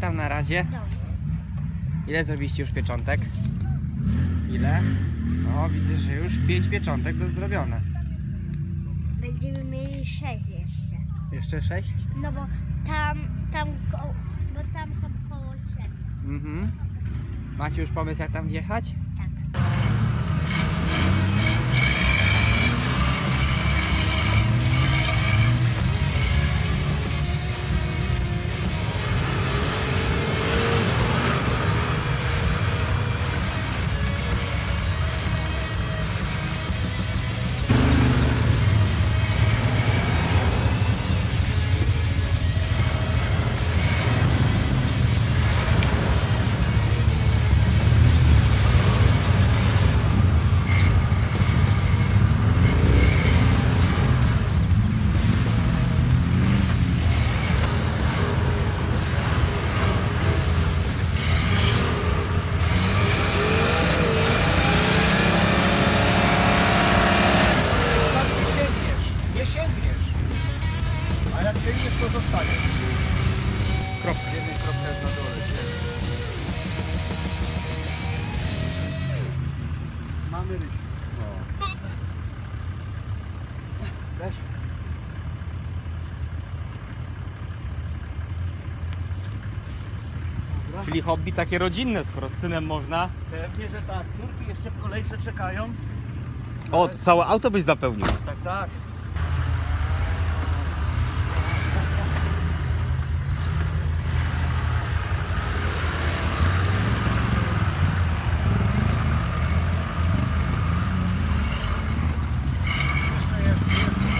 razie. Dobrze. Ile zrobiliście już pieczątek? Ile? No, widzę, że już 5 pieczątek do zrobione. Będziemy mieli sześć jeszcze. Jeszcze 6? No bo tam, tam, ko- bo tam są koło siebie. Mhm. Macie już pomysł, jak tam wjechać? Kropka. Jest na dole. gdzie? Mamy rysiu. No. Weź. Dobra. Czyli hobby takie rodzinne, skoro z synem można. Pewnie, że tak. Córki jeszcze w kolejce czekają. O, całe auto byś zapełnił. Tak, tak. Jeszcze, jeszcze, jeszcze.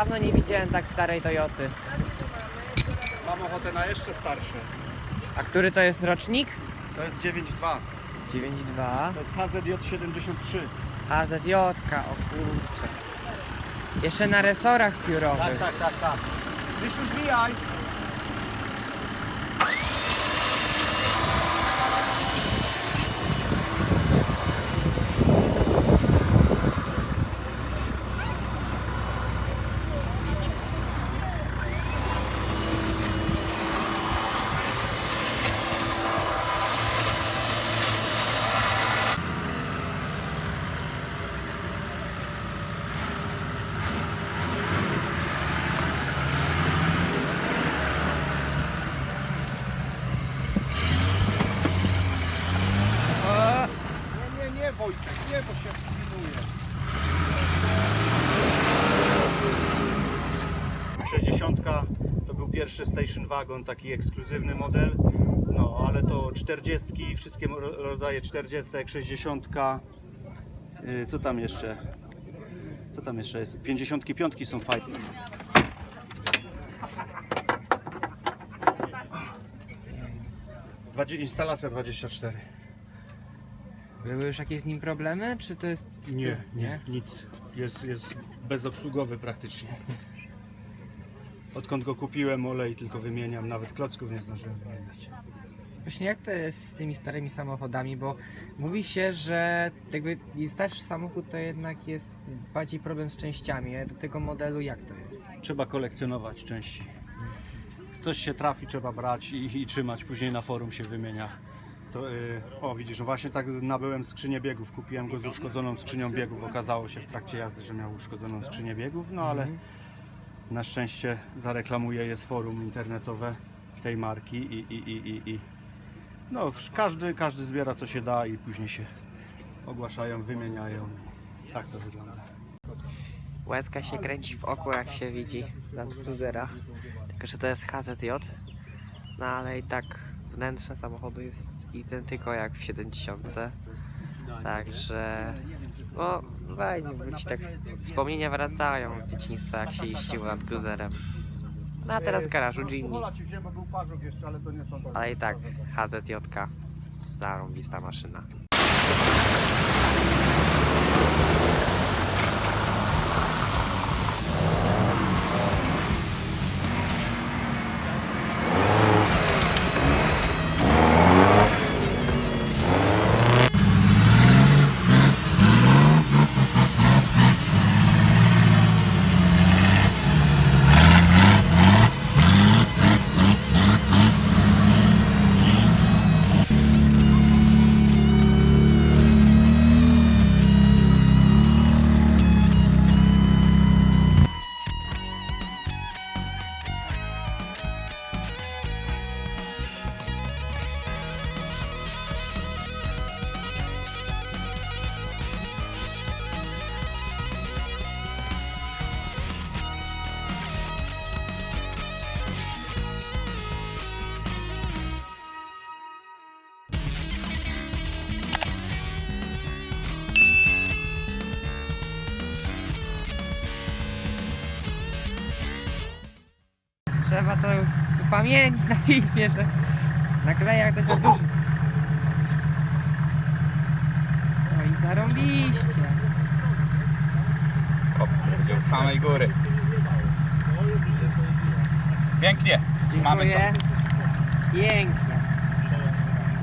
Dawno nie widziałem tak starej Toyoty. Mam ochotę na jeszcze starsze. A który to jest rocznik? To jest 9.2. 9.2. To jest HZJ73. AZJ, o kurczę. Jeszcze na resorach piórowych. tak, tak, tak. Rysiu, zwijaj. O, Nie, nie, nie Wojtek, nie, bo się wspinuje. 60 to był pierwszy station wagon, taki ekskluzywny model. No, ale to 40, wszystkie ro- rodzaje 40, 60. Yy, co tam jeszcze? Co tam jeszcze jest? 55 są fajne. Instalacja 24. były już jakieś z nim problemy, czy to jest... Nie, nie, nic. Jest, jest bezobsługowy praktycznie. Odkąd go kupiłem, olej tylko wymieniam, nawet klocków nie zdążyłem wymieniać. Właśnie jak to jest z tymi starymi samochodami, bo mówi się, że jakby starszy samochód to jednak jest bardziej problem z częściami, a do tego modelu jak to jest? Trzeba kolekcjonować części. Coś się trafi, trzeba brać i, i trzymać, później na forum się wymienia. To, y, o widzisz, no właśnie tak nabyłem skrzynię biegów, kupiłem go z uszkodzoną skrzynią biegów. Okazało się w trakcie jazdy, że miał uszkodzoną skrzynię biegów, no ale na szczęście zareklamuję, jest forum internetowe tej marki i, i, i, i, i no każdy, każdy zbiera co się da i później się ogłaszają, wymieniają. Tak to wygląda. Łezka się kręci w oku jak się widzi Land Cruisera, tylko że to jest HZJ No ale i tak wnętrze samochodu jest identyko jak w 70. Także no fajnie wróci tak. Wspomnienia wracają z dzieciństwa jak się jeździło nad cruzerem. No a teraz w garażu Jimmy. Ale i tak HZJ zarąbista maszyna. Trzeba to upamiętnić na filmie, że nakleja ktoś na duży. No i zarąbiście. Z samej góry. Pięknie. Mamy to. Dziękuję. Pięknie.